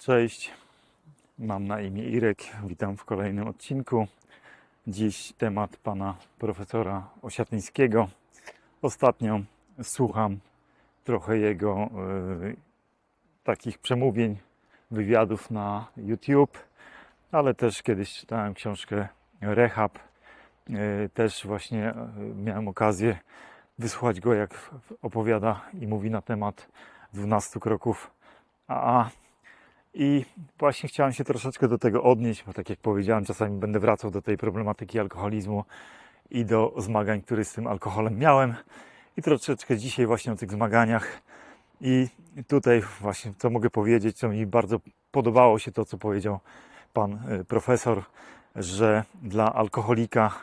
Cześć, mam na imię Irek, witam w kolejnym odcinku. Dziś temat pana profesora Osiatyńskiego. Ostatnio słucham trochę jego e, takich przemówień, wywiadów na YouTube, ale też kiedyś czytałem książkę Rehab. E, też właśnie e, miałem okazję wysłuchać go, jak opowiada i mówi na temat 12 kroków AA. I właśnie chciałem się troszeczkę do tego odnieść, bo tak jak powiedziałem, czasami będę wracał do tej problematyki alkoholizmu i do zmagań, które z tym alkoholem miałem. I troszeczkę dzisiaj właśnie o tych zmaganiach. I tutaj właśnie, co mogę powiedzieć, co mi bardzo podobało się to, co powiedział pan y, profesor, że dla alkoholika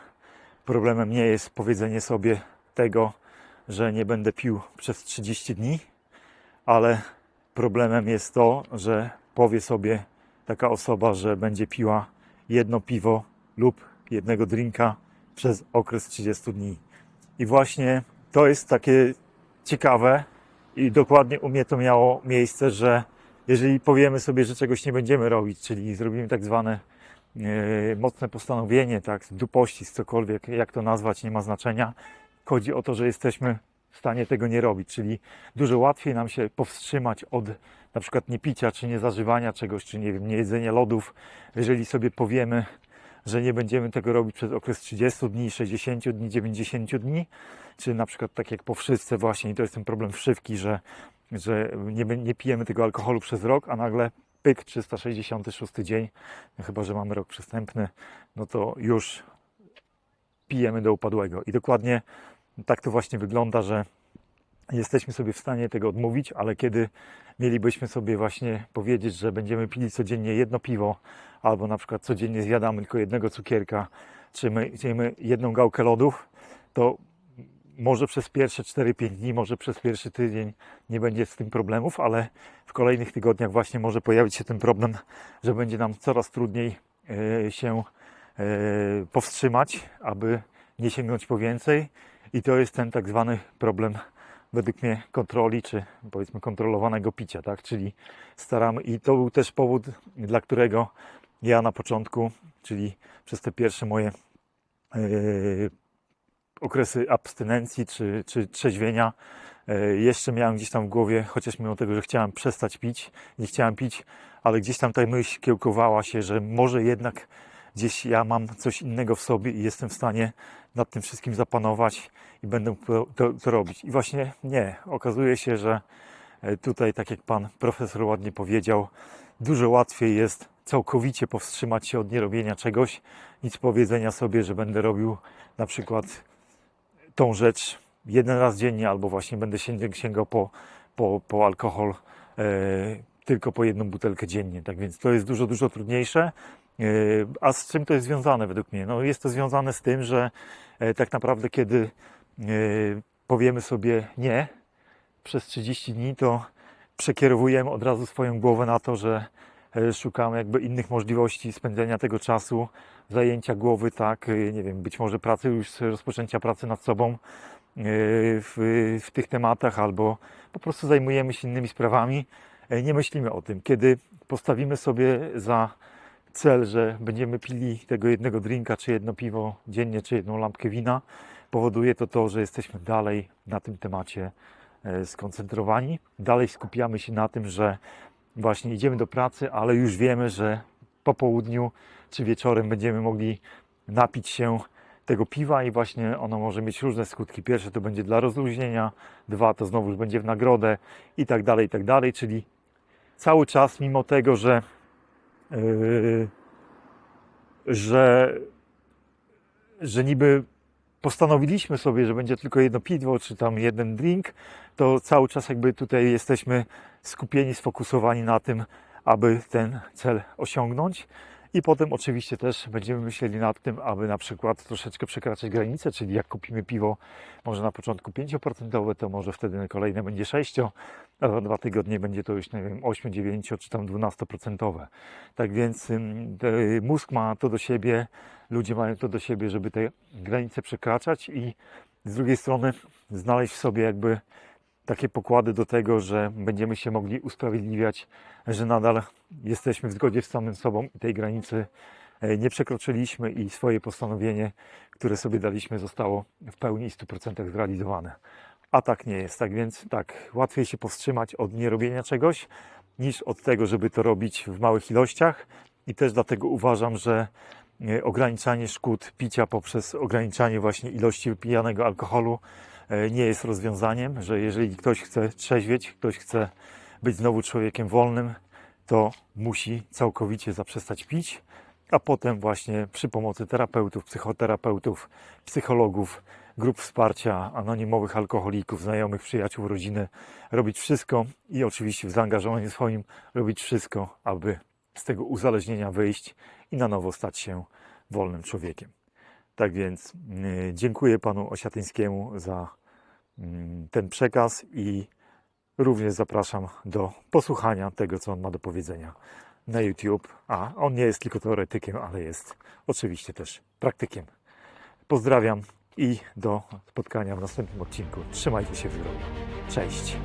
problemem nie jest powiedzenie sobie tego, że nie będę pił przez 30 dni, ale problemem jest to, że powie sobie taka osoba, że będzie piła jedno piwo lub jednego drinka przez okres 30 dni. I właśnie to jest takie ciekawe i dokładnie u mnie to miało miejsce, że jeżeli powiemy sobie, że czegoś nie będziemy robić, czyli zrobimy tak zwane e, mocne postanowienie, tak, z dupości, z cokolwiek, jak to nazwać, nie ma znaczenia. Chodzi o to, że jesteśmy w stanie tego nie robić, czyli dużo łatwiej nam się powstrzymać od na przykład nie picia, czy nie zażywania czegoś, czy nie nie jedzenia lodów, jeżeli sobie powiemy, że nie będziemy tego robić przez okres 30 dni, 60 dni, 90 dni, czy na przykład tak jak po wszyscy właśnie, i to jest ten problem wszywki, że, że nie, nie pijemy tego alkoholu przez rok, a nagle pyk, 366 dzień, chyba, że mamy rok przestępny, no to już pijemy do upadłego. I dokładnie tak to właśnie wygląda, że jesteśmy sobie w stanie tego odmówić, ale kiedy mielibyśmy sobie właśnie powiedzieć, że będziemy pili codziennie jedno piwo, albo na przykład codziennie zjadamy tylko jednego cukierka, czy my zjemy jedną gałkę lodów, to może przez pierwsze 4-5 dni, może przez pierwszy tydzień nie będzie z tym problemów, ale w kolejnych tygodniach właśnie może pojawić się ten problem, że będzie nam coraz trudniej e, się e, powstrzymać, aby nie sięgnąć po więcej. I to jest ten tak zwany problem według mnie kontroli, czy powiedzmy kontrolowanego picia, tak? Czyli staramy, i to był też powód, dla którego ja na początku, czyli przez te pierwsze moje yy, okresy abstynencji czy, czy trzeźwienia, yy, jeszcze miałem gdzieś tam w głowie, chociaż mimo tego, że chciałem przestać pić, nie chciałem pić, ale gdzieś tam ta myśl kiełkowała się, że może jednak gdzieś ja mam coś innego w sobie i jestem w stanie nad tym wszystkim zapanować i będę to, to, robić. I właśnie nie. Okazuje się, że e, tutaj, tak jak pan profesor ładnie powiedział, dużo łatwiej jest całkowicie powstrzymać się od nierobienia czegoś, niż powiedzenia sobie, że będę robił na przykład tą rzecz jeden raz dziennie, albo właśnie będę sięgał po, po, po alkohol e, tylko po jedną butelkę dziennie. Tak więc to jest dużo, dużo trudniejsze. E, A z czym to jest związane według mnie? No jest to związane z tym, że e, tak naprawdę kiedy e, powiemy sobie nie przez 30 dni, to przekierowujemy od razu swoją głowę na to, że szukamy jakby innych możliwości spędzenia tego czasu, zajęcia głowy, tak, nie wiem, być może pracy, już rozpoczęcia pracy nad sobą w, w tych tematach, albo po prostu zajmujemy się innymi sprawami. Nie myślimy o tym. Kiedy postawimy sobie za cel, że będziemy pili tego jednego drinka, czy jedno piwo dziennie, czy jedną lampkę wina, powoduje to to, że jesteśmy dalej na tym temacie e, skoncentrowani. Dalej skupiamy się na tym, że właśnie idziemy do pracy, ale już wiemy, że po południu czy wieczorem będziemy mogli napić się tego piwa i właśnie ono może mieć różne skutki. Pierwsze to będzie dla rozluźnienia, dwa to znowu już będzie w nagrodę i tak dalej, i tak dalej, czyli cały czas mimo tego, że że, że niby postanowiliśmy sobie, że będzie tylko jedno piwo, czy tam jeden drink, to cały czas jakby tutaj jesteśmy skupieni, sfokusowani na tym, aby ten cel osiągnąć. I potem oczywiście też będziemy myśleli nad tym, aby na przykład troszeczkę przekraczać granicę, czyli jak kupimy piwo może na początku 5%, to może wtedy kolejne będzie 6, a za dwa tygodnie będzie to już, nie wiem, 8, 9 czy tam 12%. Tak więc mózg ma to do siebie, ludzie mają to do siebie, żeby te granice przekraczać i z drugiej strony znaleźć w sobie jakby takie pokłady do tego, że będziemy się mogli usprawiedliwiać, że nadal jesteśmy w zgodzie z samym sobą i tej granicy e, nie przekroczyliśmy i swoje postanowienie, które sobie daliśmy, zostało w pełni i 100% zrealizowane. A tak nie jest. Tak więc tak, łatwiej się powstrzymać od nierobienia czegoś, niż od tego, żeby to robić w małych ilościach. I też dlatego uważam, że e, ograniczanie szkód picia poprzez ograniczanie właśnie ilości wypijanego alkoholu nie jest rozwiązaniem, że jeżeli ktoś chce trzeźwieć, ktoś chce być znowu człowiekiem wolnym, to musi całkowicie zaprzestać pić, a potem właśnie przy pomocy terapeutów, psychoterapeutów, psychologów, grup wsparcia, anonimowych alkoholików, znajomych, przyjaciół, rodziny, robić wszystko i oczywiście w zaangażowaniu swoim robić wszystko, aby z tego uzależnienia wyjść i na nowo stać się wolnym człowiekiem. Tak więc yy, dziękuję panu Osiatyńskiemu za mm, ten przekaz i również zapraszam do posłuchania tego, co on ma do powiedzenia na YouTube. A on nie jest tylko teoretykiem, ale jest oczywiście też praktykiem. Pozdrawiam i do spotkania w następnym odcinku. Trzymajcie się w. Cześć.